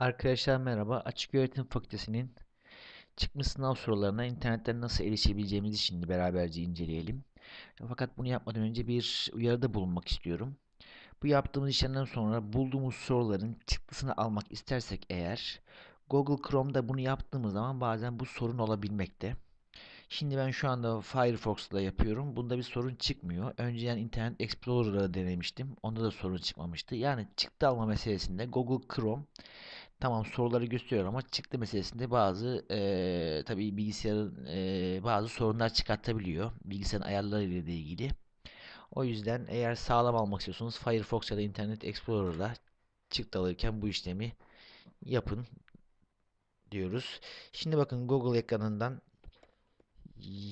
Arkadaşlar merhaba. Açık Öğretim Fakültesi'nin çıkmış sınav sorularına internetten nasıl erişebileceğimizi şimdi beraberce inceleyelim. Fakat bunu yapmadan önce bir uyarıda bulunmak istiyorum. Bu yaptığımız işlemden sonra bulduğumuz soruların çıktısını almak istersek eğer Google Chrome'da bunu yaptığımız zaman bazen bu sorun olabilmekte. Şimdi ben şu anda Firefox'la yapıyorum. Bunda bir sorun çıkmıyor. Önceden Internet Explorer'ı denemiştim. Onda da sorun çıkmamıştı. Yani çıktı alma meselesinde Google Chrome Tamam soruları gösteriyor ama çıktı meselesinde bazı eee tabii bilgisayarın eee, bazı sorunlar çıkartabiliyor. Bilgisayarın ayarları ile ilgili. O yüzden eğer sağlam almak istiyorsanız Firefox ya da Internet Explorer'da çıktı alırken bu işlemi yapın diyoruz. Şimdi bakın Google ekranından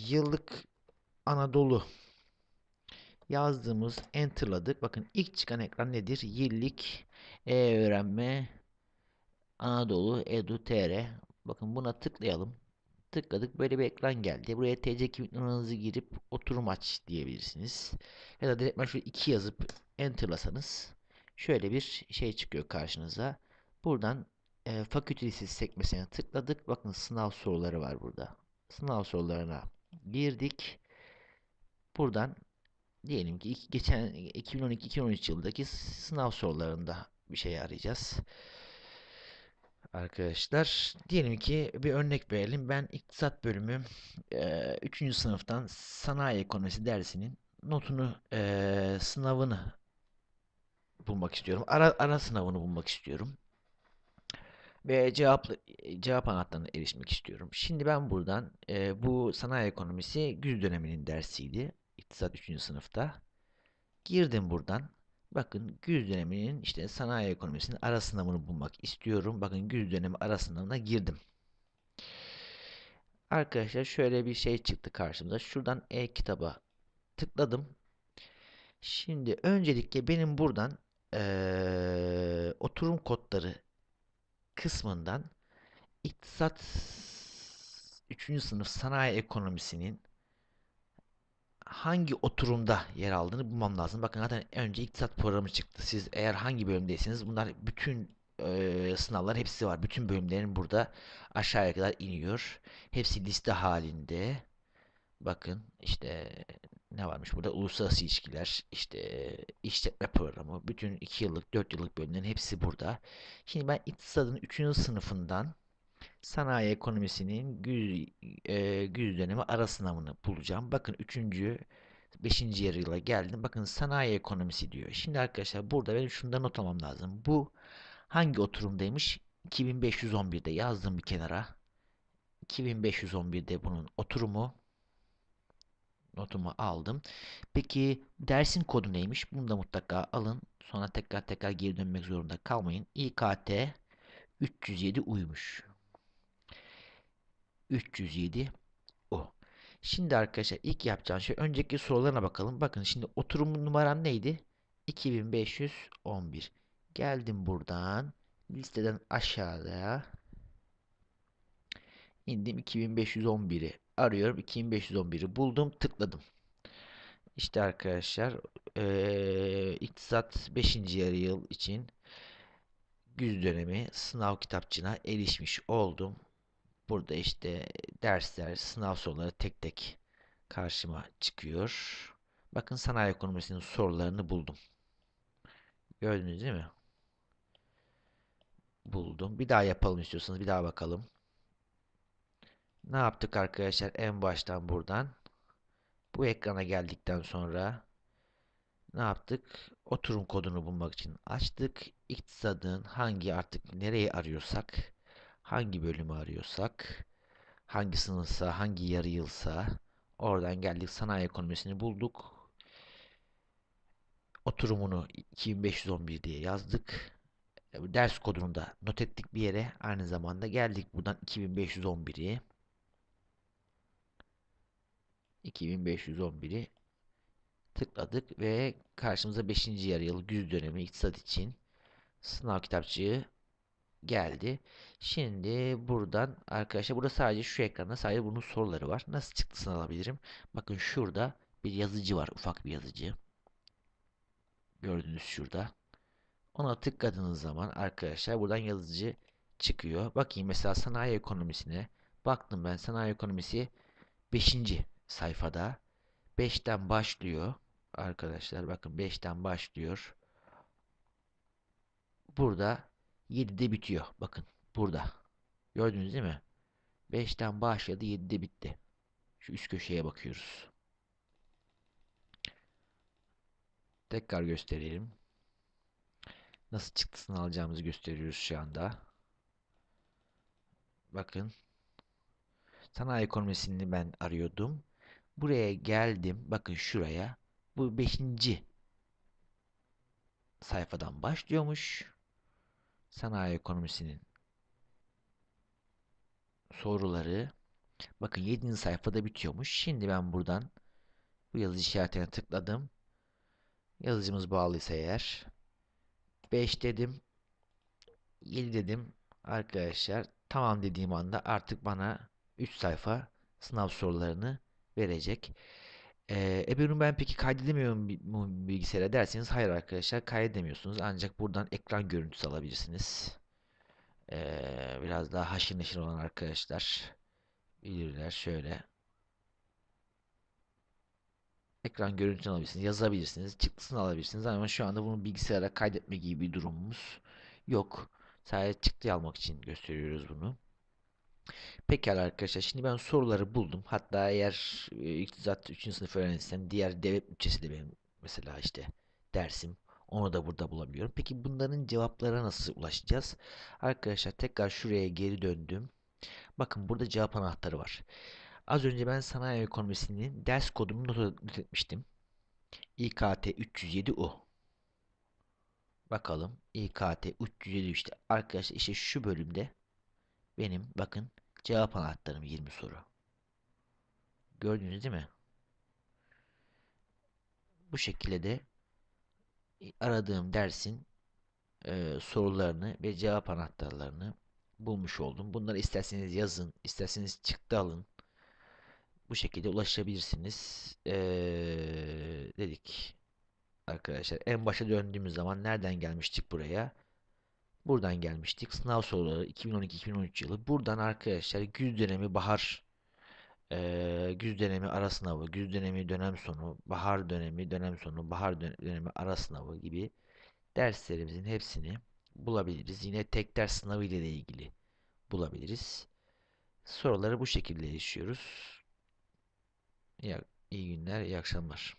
yıllık Anadolu yazdığımız enter'ladık. Bakın ilk çıkan ekran nedir? Yıllık e-öğrenme Anadolu Edu.tr Bakın buna tıklayalım. Tıkladık böyle bir ekran geldi. Buraya TC kimlik numaranızı girip oturum aç diyebilirsiniz. Ya da direkt şöyle 2 yazıp enterlasanız şöyle bir şey çıkıyor karşınıza. Buradan e, fakülte lisesi sekmesine tıkladık. Bakın sınav soruları var burada. Sınav sorularına girdik. Buradan diyelim ki geçen 2012-2013 yıldaki sınav sorularında bir şey arayacağız. Arkadaşlar diyelim ki bir örnek verelim. Ben iktisat bölümü 3. sınıftan sanayi ekonomisi dersinin notunu e, sınavını bulmak istiyorum. Ara, ara sınavını bulmak istiyorum. Ve cevap cevap anahtarına erişmek istiyorum. Şimdi ben buradan e, bu sanayi ekonomisi güz döneminin dersiydi. İktisat 3. sınıfta. Girdim buradan. Bakın güz döneminin işte sanayi ekonomisinin ara sınavını bulmak istiyorum. Bakın güz dönemi ara sınavına girdim. Arkadaşlar şöyle bir şey çıktı karşımıza. Şuradan e-kitaba tıkladım. Şimdi öncelikle benim buradan ee, oturum kodları kısmından iktisat 3. sınıf sanayi ekonomisinin hangi oturumda yer aldığını bulmam lazım. Bakın zaten önce iktisat programı çıktı. Siz eğer hangi bölümdeyseniz bunlar bütün e, sınavlar hepsi var. Bütün bölümlerin burada aşağıya kadar iniyor. Hepsi liste halinde. Bakın işte ne varmış burada? Uluslararası ilişkiler, işte işletme programı, bütün 2 yıllık, 4 yıllık bölümlerin hepsi burada. Şimdi ben iktisadın 3. sınıfından sanayi ekonomisinin güz, e, güz dönemi ara sınavını bulacağım. Bakın 3. 5. yarı yıla geldim. Bakın sanayi ekonomisi diyor. Şimdi arkadaşlar burada benim şunda not almam lazım. Bu hangi oturumdaymış? 2511'de yazdım bir kenara. 2511'de bunun oturumu notumu aldım. Peki dersin kodu neymiş? Bunu da mutlaka alın. Sonra tekrar tekrar geri dönmek zorunda kalmayın. İKT 307 uymuş. 307 o. Şimdi arkadaşlar ilk yapacağım şey önceki sorularına bakalım. Bakın şimdi oturum numaram neydi? 2511. Geldim buradan. Listeden aşağıya indim 2511'i arıyorum. 2511'i buldum. Tıkladım. İşte arkadaşlar ee, iktisat 5. yarı yıl için güz dönemi sınav kitapçığına erişmiş oldum. Burada işte dersler, sınav soruları tek tek karşıma çıkıyor. Bakın sanayi ekonomisinin sorularını buldum. Gördünüz değil mi? Buldum. Bir daha yapalım istiyorsanız bir daha bakalım. Ne yaptık arkadaşlar? En baştan buradan. Bu ekrana geldikten sonra ne yaptık? Oturum kodunu bulmak için açtık. İktisadın hangi artık nereyi arıyorsak hangi bölümü arıyorsak, hangi sınıfsa, hangi yarı yılsa oradan geldik sanayi ekonomisini bulduk. Oturumunu 2511 diye yazdık. Ders kodunu da not ettik bir yere. Aynı zamanda geldik buradan 2511'i 2511'i tıkladık ve karşımıza 5. yarı yıl güz dönemi iktisat için sınav kitapçığı geldi. Şimdi buradan arkadaşlar burada sadece şu ekranda sadece bunun soruları var. Nasıl çıktısını alabilirim? Bakın şurada bir yazıcı var. Ufak bir yazıcı. Gördüğünüz şurada. Ona tıkladığınız zaman arkadaşlar buradan yazıcı çıkıyor. Bakayım mesela sanayi ekonomisine. Baktım ben sanayi ekonomisi beşinci sayfada. beşten başlıyor. Arkadaşlar bakın beşten başlıyor. Burada 7'de bitiyor. Bakın burada. Gördünüz değil mi? 5'ten başladı 7'de bitti. Şu üst köşeye bakıyoruz. Tekrar gösterelim. Nasıl çıktısını alacağımızı gösteriyoruz şu anda. Bakın. Sanayi ekonomisini ben arıyordum. Buraya geldim. Bakın şuraya. Bu 5. sayfadan başlıyormuş. Sanayi ekonomisinin soruları. Bakın 7. sayfada bitiyormuş. Şimdi ben buradan bu yazı işaretine tıkladım. Yazıcımız bağlıysa eğer 5 dedim 7 dedim arkadaşlar tamam dediğim anda artık bana 3 sayfa sınav sorularını verecek. E bunu ben peki kaydedemiyorum mu bilgisayara derseniz hayır arkadaşlar kaydedemiyorsunuz ancak buradan ekran görüntüsü alabilirsiniz. Ee, biraz daha haşır neşir olan arkadaşlar bilirler şöyle ekran görüntüsünü alabilirsiniz, yazabilirsiniz, çıktısını alabilirsiniz ama şu anda bunu bilgisayara kaydetme gibi bir durumumuz yok. Sadece çıktı almak için gösteriyoruz bunu. Pekala arkadaşlar şimdi ben soruları buldum. Hatta eğer e, iktisat 3. sınıf öğrencisiysen diğer devlet bütçesi de benim mesela işte dersim. Onu da burada bulabiliyorum. Peki bunların cevaplara nasıl ulaşacağız? Arkadaşlar tekrar şuraya geri döndüm. Bakın burada cevap anahtarı var. Az önce ben sanayi ekonomisinin ders kodunu not etmiştim. İKT 307U. Bakalım İKT 307 işte arkadaşlar işte şu bölümde benim bakın cevap anahtarım 20 soru. Gördünüz değil mi? Bu şekilde de aradığım dersin e, sorularını ve cevap anahtarlarını bulmuş oldum. Bunları isterseniz yazın, isterseniz çıktı alın. Bu şekilde ulaşabilirsiniz. Ee, dedik arkadaşlar. En başa döndüğümüz zaman nereden gelmiştik buraya? Buradan gelmiştik. Sınav soruları 2012-2013 yılı. Buradan arkadaşlar güz dönemi bahar e, güz dönemi ara sınavı, güz dönemi dönem sonu, bahar dönemi dönem sonu, bahar dönemi ara sınavı gibi derslerimizin hepsini bulabiliriz. Yine tek ders sınavı ile de ilgili bulabiliriz. Soruları bu şekilde yaşıyoruz. İyi, iyi günler, iyi akşamlar.